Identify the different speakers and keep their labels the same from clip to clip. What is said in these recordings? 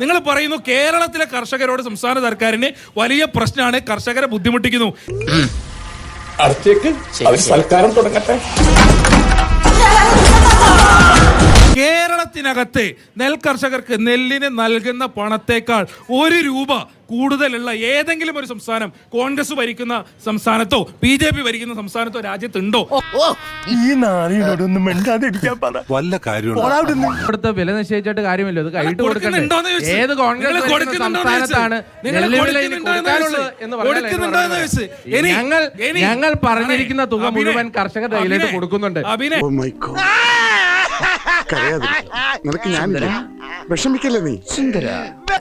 Speaker 1: നിങ്ങൾ പറയുന്നു കേരളത്തിലെ കർഷകരോട് സംസ്ഥാന സർക്കാരിന് വലിയ പ്രശ്നമാണ് കർഷകരെ ബുദ്ധിമുട്ടിക്കുന്നു.
Speaker 2: സൽക്കാരം തുടങ്ങട്ടെ.
Speaker 1: കേരളത്തിനകത്ത് നെൽ കർഷകർക്ക് നെല്ലിന് നൽകുന്ന പണത്തേക്കാൾ ഒരു രൂപ കൂടുതലുള്ള ഏതെങ്കിലും ഒരു സംസ്ഥാനം കോൺഗ്രസ് ഭരിക്കുന്ന സംസ്ഥാനത്തോ ബി ജെ പി ഭരിക്കുന്ന സംസ്ഥാനത്തോ രാജ്യത്തുണ്ടോ?
Speaker 3: ഈ നാളിനോടൊന്നും മിണ്ടാതിരിക്കാൻ പറ.
Speaker 4: വല്ല കാര്യമുണ്ട്?
Speaker 5: ഇവിടുത്തെ വില നിശ്ചയിച്ചിട്ട് കാര്യമില്ല. ഇത് കൈയിട്ട് കൊടുക്കണ്ടേ?
Speaker 1: കൊടുക്കുന്നുണ്ടോന്ന് ചോദിച്ചു.
Speaker 5: ഏത് കോൺഗ്രസ് സംസ്ഥാനത്താണ് ഞങ്ങൾ ഞങ്ങൾ പറഞ്ഞിരിക്കുന്ന തുക മുഴുവൻ കർഷകരുടെ കയ്യിലേക്ക് കൊടുക്കുന്നുണ്ട്.
Speaker 1: അഭിനയ്
Speaker 6: നിനക്ക് ഞാനില്ല. വിഷമിക്കല്ലേ നീ? സുന്ദര.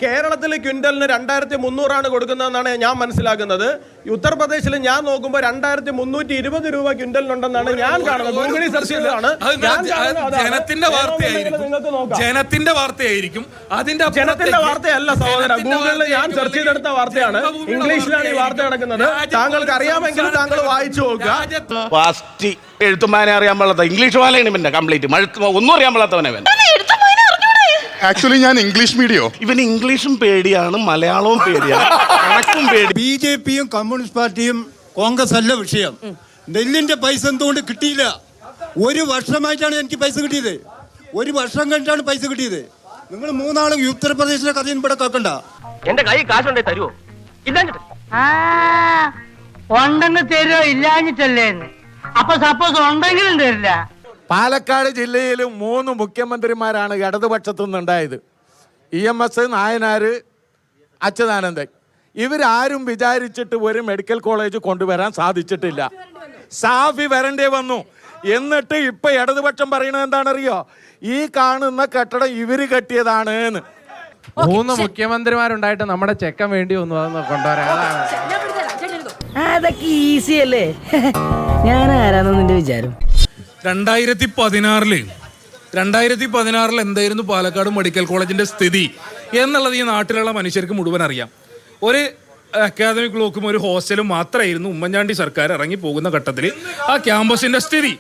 Speaker 7: കേരളത്തിൽ ക്വിന്റലിന് രണ്ടായിരത്തി മുന്നൂറാണ് കൊടുക്കുന്നതെന്നാണ് ഞാൻ മനസ്സിലാക്കുന്നത്. ഉത്തർപ്രദേശിൽ ഞാൻ നോക്കുമ്പോൾ രണ്ടായിരത്തി മുന്നൂറ്റി ഇരുപത് രൂപ ക്വിന്റലിനുണ്ടെന്നാണ് ഞാൻ കാണുന്നത് ഗൂഗിളിൽ സെർച്ച് ചെയ്തതാണ്.
Speaker 1: ജനത്തിന്റെ വാർത്തയായിരിക്കും. ജനത്തിന്റെ വാർത്തയായിരിക്കും. അതിന്റെ
Speaker 7: ജനത്തിന്റെ വാർത്തയല്ല സഹോദര. ഗൂഗിളിൽ ഞാൻ സെർച്ച് ചെയ്തെടുത്ത വാർത്തയാണ്. ഇംഗ്ലീഷിലാണ് ഈ വാർത്ത നടക്കുന്നത് താങ്കൾക്ക് അറിയാമെങ്കിൽ താങ്കൾ വായിച്ചു നോക്കുക.
Speaker 8: എഴുത്തുമാനെ അറിയാൻ പാടാത്ത ഇംഗ്ലീഷ് വാലയാണ് പിന്നെ കംപ്ലീറ്റ്. ഒന്നും അറിയാൻ പാടാത്തവനെ അവൻ
Speaker 6: ആക്ച്വലി ഞാൻ ഇംഗ്ലീഷ് മീഡിയോ
Speaker 8: ഇവന് ഇംഗ്ലീഷും പേടിയാണ് മലയാളവും പേടിയാണ് കണക്കും പേടി.
Speaker 9: ബി ജെ പിയും കമ്മ്യൂണിസ്റ്റ് പാർട്ടിയും കോൺഗ്രസ് അല്ല വിഷയം. നെല്ലിന്റെ പൈസ എന്തുകൊണ്ട് കിട്ടിയില്ല? ഒരു വർഷമായിട്ടാണ് എനിക്ക് പൈസ കിട്ടിയത്. ഒരു വർഷം കഴിഞ്ഞിട്ടാണ് പൈസ കിട്ടിയത്. നിങ്ങൾ മൂന്നാളും ഉത്തർപ്രദേശിലെ കഥയും ഇവിടെ കേൾക്കണ്ട.
Speaker 10: എന്റെ കൈ കാശുണ്ടേ തരുമോ ഇല്ലാഞ്ഞിട്ട്.
Speaker 11: ഉണ്ടെന്ന് തരുമോ ഇല്ലാഞ്ഞിട്ടല്ലേ അപ്പൊ സപ്പോസ് ഉണ്ടെങ്കിലും തരില്ല.
Speaker 3: പാലക്കാട് ജില്ലയിൽ മൂന്ന് മുഖ്യമന്ത്രിമാരാണ് ഇടതുപക്ഷത്തു നിന്നുണ്ടായത് E M S Nayanar Achuthanandan. ഇവരാരും വിചാരിച്ചിട്ട് ഒരു മെഡിക്കൽ കോളേജ് കൊണ്ടുവരാൻ സാധിച്ചിട്ടില്ല. സാഫി വരണ്ടേ വന്നു. എന്നിട്ട് ഇപ്പൊ ഇടതുപക്ഷം പറയണത് എന്താണെന്നറിയോ? ഈ കാണുന്ന കെട്ടിടം ഇവർ കെട്ടിയതാണ് എന്ന്
Speaker 5: മൂന്ന് മുഖ്യമന്ത്രിമാരുണ്ടായിട്ട് നമ്മുടെ ചെക്കൻ വേണ്ടി വന്നു. അതൊന്ന് കൊണ്ടുവരാൻ അതാണ്.
Speaker 11: അതൊക്കെ ഈസി അല്ലേ? ഞാൻ ആരാന്ന് നിന്റെ വിചാരം?
Speaker 1: രണ്ടായിരത്തി പതിനാറിൽ രണ്ടായിരത്തി പതിനാറിൽ എന്തായിരുന്നു പാലക്കാട് മെഡിക്കൽ കോളേജിന്റെ സ്ഥിതി എന്നുള്ളത് ഈ നാട്ടിലുള്ള മനുഷ്യർക്ക് മുഴുവൻ അറിയാം. ഒരു അക്കാദമിക് ബ്ലോക്കും ഒരു ഹോസ്റ്റലും മാത്രമായിരുന്നു ഉമ്മൻചാണ്ടി സർക്കാർ ഇറങ്ങി പോകുന്ന ഘട്ടത്തിൽ ആ ക്യാമ്പസിന്റെ സ്ഥിതി.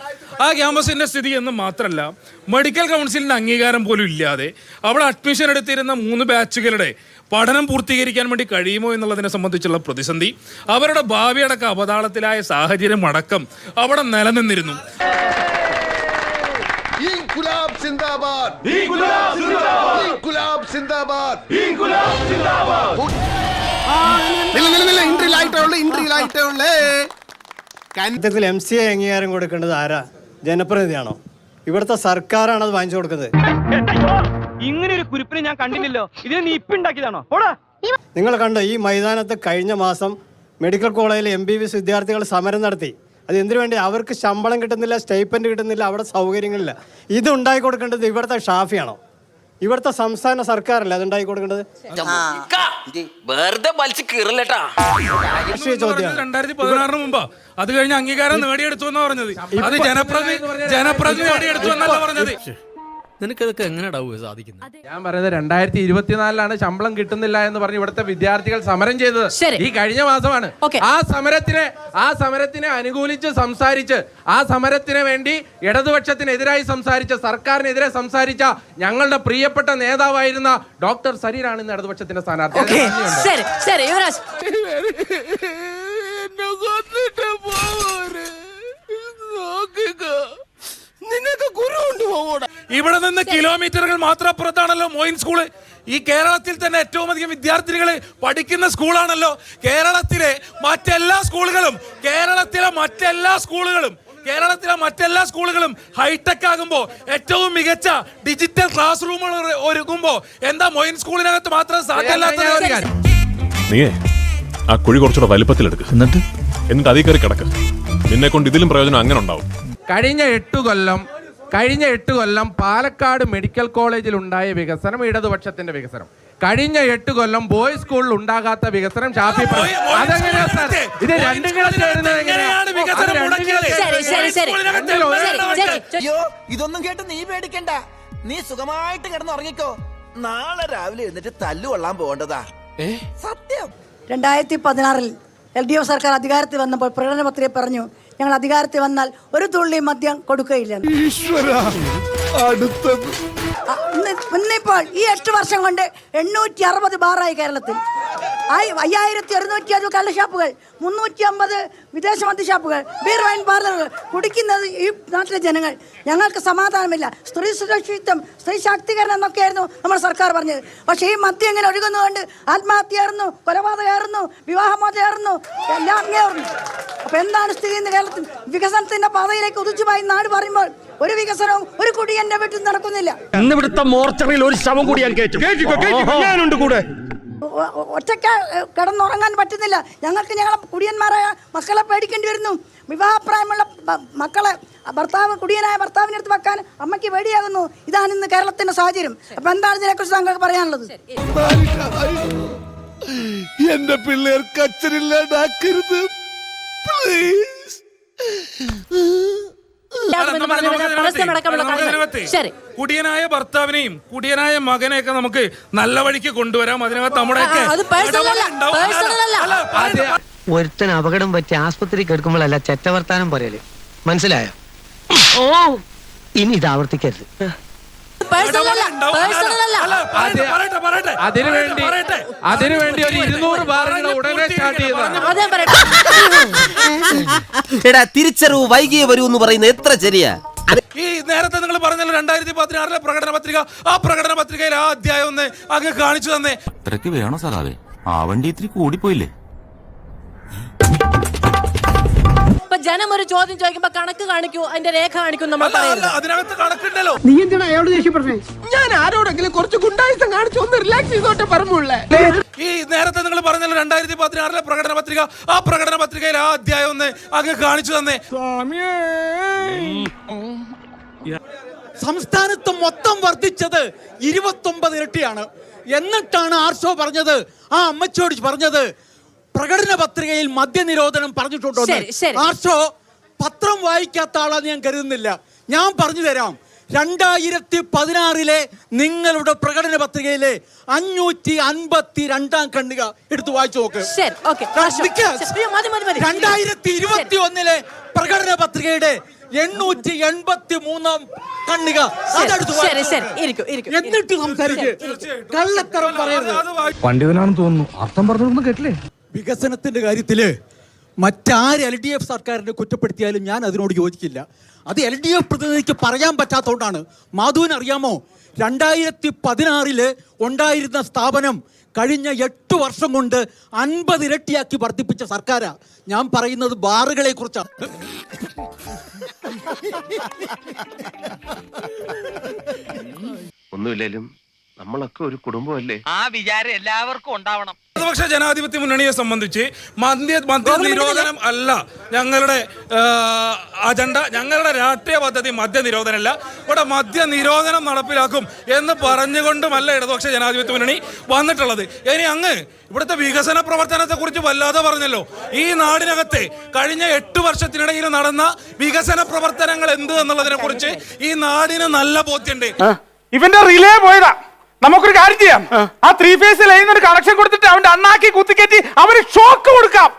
Speaker 1: ആ ക്യാമ്പസിന്റെ സ്ഥിതി എന്ന് മാത്രമല്ല മെഡിക്കൽ കൗൺസിലിന്റെ അംഗീകാരം പോലും ഇല്ലാതെ അവിടെ അഡ്മിഷൻ എടുത്തിരുന്ന മൂന്ന് ബാച്ചുകളുടെ പഠനം പൂർത്തീകരിക്കാൻ വേണ്ടി കഴിയുമോ എന്നുള്ളതിനെ സംബന്ധിച്ചുള്ള പ്രതിസന്ധി അവരുടെ ഭാവിയടക്കം അപതാളത്തിലായ സാഹചര്യം അടക്കം അവിടെ നിലനിന്നിരുന്നു.
Speaker 9: സത്യത്തിൽ എം സി എ അംഗീകാരം കൊടുക്കേണ്ടത് ആരാ? ജനപ്രതിനിധിയാണോ? ഇവിടുത്തെ സർക്കാരാണ് അത് വാങ്ങിച്ചു കൊടുക്കുന്നത്.
Speaker 10: ഇങ്ങനെ ഒരു കുരിപ്പിനെ ഞാൻ കണ്ടില്ലല്ലോ. ഇതിന് നീ ഇപ്പിണ്ടാക്കിയതാണോ പോടാ.
Speaker 9: നിങ്ങൾ കണ്ടോ ഈ മൈതാനത്ത് കഴിഞ്ഞ മാസം മെഡിക്കൽ കോളേജിൽ എം ബി ബി എസ് വിദ്യാർത്ഥികൾ സമരം നടത്തി. അത് എന്തിനു വേണ്ടി? അവർക്ക് ശമ്പളം കിട്ടുന്നില്ല സ്റ്റൈപ്പൻഡ് കിട്ടുന്നില്ല അവിടെ സൗകര്യങ്ങളില്ല. ഇത് ഉണ്ടാക്കി കൊടുക്കേണ്ടത് ഇവിടുത്തെ ഷാഫിയാണോ? ഇവിടുത്തെ സംസ്ഥാന സർക്കാരല്ലേ അത് ഉണ്ടാക്കി കൊടുക്കേണ്ടത്?
Speaker 10: വെറുതെ വലിച്ചു കീറില്ലട്ടാ.
Speaker 9: രാഷ്ട്രീയ ചോദ്യമാണ്.
Speaker 1: രണ്ടായിരത്തി പതിനാറിന് മുമ്പാ. അത് കഴിഞ്ഞ് അംഗീകാരം നേടിയെടുത്തു എന്നാ പറഞ്ഞത്? അത് ജനപ്രതി ജനപ്രതി നേടിയെടുത്തു എന്നല്ല പറഞ്ഞത്.
Speaker 10: നിനക്കതൊക്കെ എങ്ങനെയാ സാധിക്കുന്നത്
Speaker 5: ഞാൻ പറയുന്നത് രണ്ടായിരത്തി ഇരുപത്തിനാലിലാണ് ശമ്പളം കിട്ടുന്നില്ല എന്ന് പറഞ്ഞ് ഇവിടുത്തെ വിദ്യാർത്ഥികൾ സമരം ചെയ്തത്. ഈ കഴിഞ്ഞ മാസമാണ്. ആ സമരത്തിനെ ആ സമരത്തിനെ അനുകൂലിച്ച് സംസാരിച്ച് ആ സമരത്തിന് വേണ്ടി ഇടതുപക്ഷത്തിനെതിരായി സംസാരിച്ച സർക്കാരിനെതിരെ സംസാരിച്ച ഞങ്ങളുടെ പ്രിയപ്പെട്ട നേതാവായിരുന്ന ഡോക്ടർ സരീരാണ് ഇന്ന് ഇടതുപക്ഷത്തിന്റെ സ്ഥാനാർത്ഥി.
Speaker 11: നിനക്ക് കുരു കൊണ്ടുപോകൂട.
Speaker 1: ഇവിടെ നിന്ന് കിലോമീറ്ററുകൾ മാത്രം അപ്പുറത്താണല്ലോ മോയിൻ സ്കൂൾ. ഈ കേരളത്തിൽ തന്നെ ഏറ്റവും അധികം വിദ്യാർത്ഥികൾ പഠിക്കുന്ന സ്കൂളാണല്ലോ. കേരളത്തിലെ മറ്റെല്ലാ സ്കൂളുകളും കേരളത്തിലെ മറ്റെല്ലാ സ്കൂളുകളും കേരളത്തിലെ മറ്റെല്ലാ സ്കൂളുകളും ഹൈടെക് ആകുമ്പോൾ ഏറ്റവും മികച്ച ഡിജിറ്റൽ ക്ലാസ് റൂമുകൾ ഒരുങ്ങുമ്പോൾ എന്താ മൊയിൻ സ്കൂളിനകത്ത് മാത്രം സാധ്യമല്ലാത്ത.
Speaker 4: നീയേ ആ കുഴി കുറച്ചുകൂടെ വലിപ്പത്തിലെടുക്ക്. എന്നിട്ട്? എന്നിട്ട് അതിൽ കയറി കിടക്ക്. നിന്നെ കൊണ്ട് ഇതിലും പ്രയോജനം അങ്ങനെ ഉണ്ടാവും.
Speaker 5: കഴിഞ്ഞ എട്ട് കൊല്ലം കഴിഞ്ഞ എട്ട് കൊല്ലം പാലക്കാട് മെഡിക്കൽ കോളേജിൽ ഉണ്ടായ വികസനം ഇടതുപക്ഷത്തിന്റെ വികസനം. കഴിഞ്ഞ എട്ട് കൊല്ലം ബോയ്സ് സ്കൂളിൽ ഉണ്ടാകാത്ത വികസനം ഷാഫി അതെങ്ങനെയാ സാർ? ഇത് രണ്ടും കൂടെ ചേരുന്നത്
Speaker 10: ഇതൊന്നും കേട്ട് നീ പേടിക്കണ്ട. നീ സുഖമായിട്ട് കിടന്ന് ഉറങ്ങിക്കോ നാളെ രാവിലെ എന്നിട്ട് തല്ലു കൊള്ളാൻ പോകേണ്ടതാ. സത്യം.
Speaker 11: രണ്ടായിരത്തി പതിനാറിൽ എൽ ഡി എഫ് സർക്കാർ അധികാരത്തിൽ വന്നപ്പോൾ പ്രകടന പത്രിക പറഞ്ഞു ഞങ്ങൾ അധികാരത്തിൽ വന്നാൽ ഒരു തുള്ളി മദ്യം കൊടുക്കുകയില്ല.
Speaker 6: ഇന്നിപ്പോൾ
Speaker 11: ഇന്നിപ്പോ ഈ എട്ട് വർഷം കൊണ്ട് എണ്ണൂറ്റി അറുപത് ബാറായി കേരളത്തിൽ. അയ്യായിരത്തി ഒരുന്നൂറ്റി അറുപത് കള്ള ഷാപ്പുകൾ മുന്നൂറ്റി അമ്പത് വിദേശ മദ്യ ഷാപ്പുകൾ ബീർ വൈൻ പാർലറുകൾ കുടിക്കുന്നത് ഈ നാട്ടിലെ ജനങ്ങൾ. ഞങ്ങൾക്ക് സമാധാനമില്ല. സ്ത്രീ സുരക്ഷിത്വം സ്ത്രീ ശാക്തീകരണം എന്നൊക്കെയായിരുന്നു നമ്മുടെ സർക്കാർ പറഞ്ഞത്. പക്ഷേ ഈ മദ്യം ഇങ്ങനെ ഒഴുകുന്നതുകൊണ്ട് ആത്മഹത്യയായിരുന്നു കൊലപാതകമായിരുന്നു വിവാഹമോചനമായിരുന്നു എല്ലാം അങ്ങേറുന്നു അപ്പൊ എന്താണ് സ്ഥിതി ഇന്ന് കേരളത്തിൽ? വികസനത്തിന്റെ പാതയിലേക്ക് ഉദിച്ചുപോയി നാട് പറയുമ്പോൾ ഒരു വികസനവും ഒരു കുടിയന്റെ വീട്ടിൽ നടക്കുന്നില്ല.
Speaker 8: ഇന്ന് ഇവിടുത്തെ മോർച്ചറിയിൽ ഒരു ശവം കൂടി ഞാൻ കേട്ടു ഞാനുണ്ട് കൂടെ.
Speaker 11: ഒ- ഒ- ഒറ്റയ്ക്ക് കിടന്നുറങ്ങാൻ പറ്റുന്നില്ല. ഞങ്ങൾക്ക് ഞങ്ങളെ കുടിയന്മാരായ മക്കളെ പേടിക്കേണ്ടി വരുന്നു. വിവാഹപ്രായമുള്ള മക്കളെ ഭർത്താവ് കുടിയനായ ഭർത്താവിന്റെ അടുത്ത് വെക്കാൻ അമ്മയ്ക്ക് പേടിയാകുന്നു. ഇതാണ് ഇന്ന് കേരളത്തിന്റെ സാഹചര്യം. അപ്പൊ എന്താണ് ഇതിനെക്കുറിച്ച് താങ്കൾക്ക് പറയാനുള്ളത്?
Speaker 2: എന്റെ പിള്ളേർക്ക് അച്ഛനില്ലാണ്ടാക്കരുത്. പ്ലീസ്
Speaker 1: ഇതിനകത്തെ-
Speaker 12: ശരി.
Speaker 1: കുടിയനായ ഭർത്താവിനെയും കുടിയനായ മകനെയൊക്കെ നമുക്ക് നല്ല വഴിക്ക് കൊണ്ടുവരാം. അതിനകത്ത് നമ്മുടെ
Speaker 10: ഒരുത്തൻ അപകടം പറ്റി ആസ്പത്രി കിടക്കുമ്പോഴല്ല ചെറ്റവർത്താനം പറയൽ. മനസ്സിലായോ? ഓ. ഇനി ഇത് ആവർത്തിക്കരുത്.
Speaker 12: പേഴ്സണൽ അല്ല പേഴ്സണൽ അല്ല.
Speaker 1: അല്ല, പറയട്ടെ, പറയട്ടെ, പറയട്ടെ.
Speaker 5: അതിനുവേണ്ടി അതിനുവേണ്ടി ഒരു ഇരുന്നൂറ് ബാറുകൾ ഉടനെ സ്റ്റാർട്ട് ചെയ്യുന്നതാണ്
Speaker 12: അതെ പറയട്ടെ.
Speaker 10: എടാ തിരിച്ചറിവ് വൈകിയേ വരൂ എന്ന് പറയുന്നത് എത്ര ശരിയാ?
Speaker 1: ഈ നേരത്തെ നിങ്ങൾ പറഞ്ഞല്ലോ രണ്ടായിരത്തി പതിനാറിലെ പ്രകടന പത്രിക. ആ പ്രകടന പത്രികയിൽ ആ അധ്യായം ഒന്ന് അങ്ങ് കാണിച്ചു തന്നെ.
Speaker 8: ഇത്രക്ക് വേണോ സാറാവേ ആ വണ്ടി ഇത്തിരി കൂടിപ്പോയില്ലേ?
Speaker 12: ജനം ഒരു ചോദ്യം ചോദിക്കുമ്പോ കണക്ക് കാണിക്കൂ അതിന്റെ രേഖ കാണിക്കും നമ്മൾ പറയുന്നത്.
Speaker 1: അതിനകത്ത് കണക്കുണ്ടല്ലോ.
Speaker 9: നീ എന്തിനാ അയാളോട് ദേഷ്യപ്പെടുന്നേ
Speaker 10: ഞാൻ ആരോടെങ്കിലും കുറച്ച് ഗുണ്ടായുസം കാണിച്ചു ഒന്ന് റിലാക്സ് ചെയ്തോട്ടെ പറഞ്ഞുള്ളേ
Speaker 1: ഈ നേരത്തെ നിങ്ങൾ പറഞ്ഞല്ലോ രണ്ടായിരത്തി പതിനാറിലെ പ്രകടന പത്രിക ആ പ്രകടന പത്രികയിൽ ആ അധ്യായം ഒന്ന് അങ്ങ് കാണിച്ചു തന്നേ.
Speaker 9: സംസ്ഥാനത്ത് മൊത്തം വർദ്ധിച്ചത് ഇരുപത്തൊമ്പത് ഇരട്ടിയാണ്. എന്നിട്ടാണ് ആർഷോ പറഞ്ഞത് ആ അമ്മച്ചോട് പറഞ്ഞത് പ്രകടന പത്രികയിൽ മദ്യനിരോധനം പറഞ്ഞിട്ടുണ്ടോ. ആർഷോ പത്രം വായിക്കാത്ത ആളാന്ന് ഞാൻ കരുതുന്നില്ല. ഞാൻ പറഞ്ഞു തരാം. രണ്ടായിരത്തി പതിനാറിലെ നിങ്ങളുടെ പ്രകടന പത്രികയിലെ അഞ്ഞൂറ്റി അൻപത്തി രണ്ടാം കണ്ണിക എടുത്ത് വായിച്ചു നോക്ക്. രണ്ടായിരത്തി ഇരുപത്തി ഒന്നിലെ പ്രകടന പത്രികയുടെ എണ്ണൂറ്റി എൺപത്തി മൂന്നാം കണ്ണിക അതെടുത്ത്
Speaker 12: ശരി ശരി.
Speaker 9: നോക്ക്.
Speaker 12: ഇരിക്കും ഇരിക്കും
Speaker 9: എന്നിട്ട് സംസാരിക്കും. കള്ളത്തരം പറയരുത്.
Speaker 8: പണ്ഡിതനാണെന്ന് തോന്നുന്നു. അർത്ഥം പറഞ്ഞു കേട്ടില്ലേ?
Speaker 9: വികസനത്തിന്റെ കാര്യത്തിൽ മറ്റാര് എൽ ഡി എഫ് സർക്കാരിനെ കുറ്റപ്പെടുത്തിയാലും ഞാൻ അതിനോട് യോജിക്കില്ല. അത് എൽ ഡി എഫ് പ്രതിനിധിക്ക് പറയാൻ പറ്റാത്തതുകൊണ്ടാണ്. മാധുവിന് അറിയാമോ? രണ്ടായിരത്തി പതിനാറിൽ ഉണ്ടായിരുന്ന സ്ഥാപനം കഴിഞ്ഞ എട്ട് വർഷം കൊണ്ട് അൻപത് ഇരട്ടിയാക്കി വർദ്ധിപ്പിച്ച സർക്കാരാ. ഞാൻ പറയുന്നത് ബാറുകളെ കുറിച്ചാണ്.
Speaker 8: ഒന്നുമില്ലേലും നമ്മളൊക്കെ ഒരു കുടുംബമല്ലേ?
Speaker 10: ആ വിചാരം എല്ലാവർക്കും ഉണ്ടാവണം.
Speaker 1: പ്രതിപക്ഷ ജനാധിപത്യ മുന്നണിയെ സംബന്ധിച്ച് മദ്യ മദ്യ നിരോധനം അല്ല. ഞങ്ങളുടെ അജണ്ട ഞങ്ങളുടെ രാഷ്ട്രീയ പദ്ധതി മദ്യ നിരോധനമല്ല. ഇവിടെ മദ്യ നിരോധനം നടപ്പിലാക്കും എന്ന് പറഞ്ഞുകൊണ്ടുമല്ല ഇടതുപക്ഷ ജനാധിപത്യ മുന്നണി വന്നിട്ടുള്ളത്. ഇനി അങ്ങ് ഇവിടുത്തെ വികസന പ്രവർത്തനത്തെ കുറിച്ച് വല്ലാതെ പറഞ്ഞല്ലോ. ഈ നാടിനകത്തെ കഴിഞ്ഞ എട്ട് വർഷത്തിനിടയിൽ നടന്ന വികസന പ്രവർത്തനങ്ങൾ എന്ത് എന്നുള്ളതിനെ കുറിച്ച് ഈ നാടിന് നല്ല ബോധ്യണ്ട്
Speaker 8: ഇവന്റെ റിലേ പോയതാ. നമുക്കൊരു കാര്യം ചെയ്യാം. ആ. ത്രീ ഫേസ് ലൈൻ ഒരു കണക്ഷൻ കൊടുത്തിട്ട് അവന്റെ അണ്ണാക്കി കുത്തിക്കറ്റി അവന് ഷോക്ക് കൊടുക്കാം.